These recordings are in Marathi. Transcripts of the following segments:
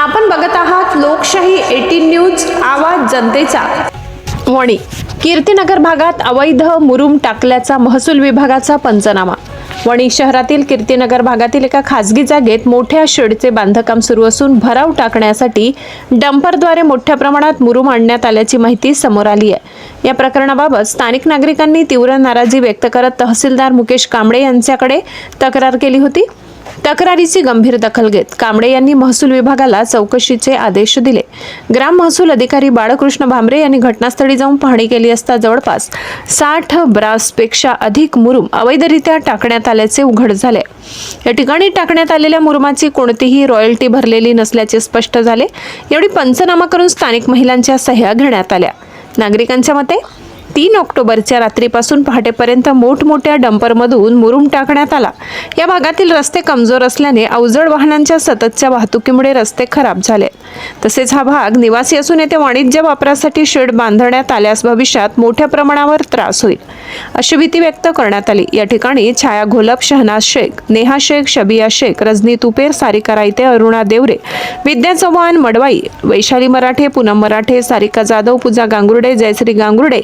आपण बघत आहात लोकशाही एटीन न्यूज आवाज जनतेचा. वणी कीर्तीनगर भागात अवैध मुरुम टाकल्याचा महसूल विभागाचा पंचनामा. वणी शहरातील कीर्तीनगर भागातील एका खासगी जागेत मोठ्या शेडचे बांधकाम सुरू असून भराव टाकण्यासाठी डंपरद्वारे मोठ्या प्रमाणात मुरुम आणण्यात आल्याची माहिती समोर आली आहे. या प्रकरणाबाबत स्थानिक नागरिकांनी तीव्र नाराजी व्यक्त करत तहसीलदार मुकेश कांबळे यांच्याकडे तक्रार केली होती. तक्रारीची गंभीर दखल घेत कांबळे यांनी महसूल विभागाला चौकशीचे आदेश दिले. ग्राम महसूल अधिकारी बाळकृष्ण भांबरे यांनी घटनास्थळी जाऊन पाहणी केली असता जवळपास साठ ब्रासपेक्षा अधिक मुरुम अवैधरित्या टाकण्यात आल्याचे उघड झाले. या ठिकाणी टाकण्यात आलेल्या मुरुमाची कोणतीही रॉयल्टी भरलेली नसल्याचे स्पष्ट झाले. एवढी पंचनामा करून स्थानिक महिलांच्या सह्या घेण्यात आल्या. नागरिकांच्या मते तीन ऑक्टोबरच्या रात्रीपासून पहाटेपर्यंत मोठमोठ्या डंपरमधून मुरुम टाकण्यात आला. या भागातील रस्ते कमजोर असल्याने अवजड वाहनांच्या सततच्या वाहतुकीमुळे रस्ते खराब झाले. तसेच हा भाग निवासी असून येथे वाणिज्य वापरासाठी शेड बांधण्यात आल्यास भविष्यात मोठ्या प्रमाणावर त्रास होईल अशी भीती व्यक्त करण्यात आली. या ठिकाणी छाया घोलप शहनाज शेख नेहा शेख शबिया शेख रजनी तुपेर सारिका रायते अरुणा देवरे विद्या चव्हाण मडवाई वैशाली मराठे पूनम मराठे सारिका जाधव पूजा गांगुर्डे जयश्री गांगुर्डे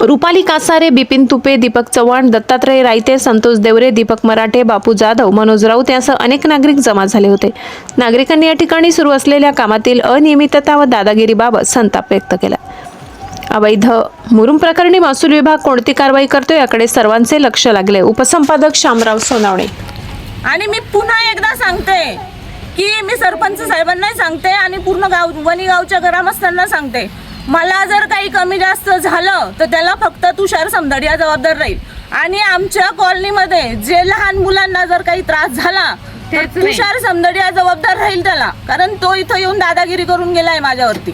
रुपाली कासारे बिपिन तुपे दीपक चव्हाण दत्तात्रय रायते संतोष देवरे दीपक मराठे बापू जाधव मनोज राऊत यासह अनेक नागरिक जमा झाले होते. नागरिकांनी या ठिकाणी सुरू असलेल्या कामातील अनियमितता व दादागिरीबाबत संताप व्यक्त केला. अवैध मुरुम प्रकरणी महसूल विभाग कोणती कारवाई करतो याकडे सर्वांचे लक्ष लागले. उपसंपादक शामराव सोनावणे. आणि मी पुन्हा एकदा सांगते की मी सरपंच साहेबांनाही सांगते आणि पूर्ण गाव वणी गावच्या ग्रामस्थांना सांगते. मला जर काही कमी जास्त झालं तर त्याला फक्त तुषार समदडिया जबाबदार राहील. आणि आमच्या कॉलनीमध्ये जे लहान मुलांना जर काही त्रास झाला तर तुषार समदडिया जबाबदार राहील त्याला. कारण तो इथं येऊन दादागिरी करून गेलाय माझ्यावरती.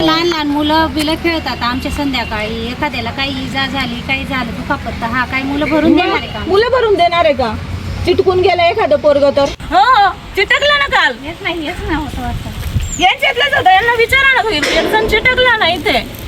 लहान लहान मुलं बिलं खेळतात आमच्या संध्याकाळी. एखाद्याला काही इजा झाली काही झालं दुखापत हा काय मुलं भरून देणार आहे का? मुलं भरून देणार आहे का? चिटकून गेलं एखादं पोरग तर. हो चिटकलं ना काल? हेच नाही हेच नाही होतं वाटतं. यांच्यातल्याच होतं यांना विचारा ना एक चिटकला ना इथे.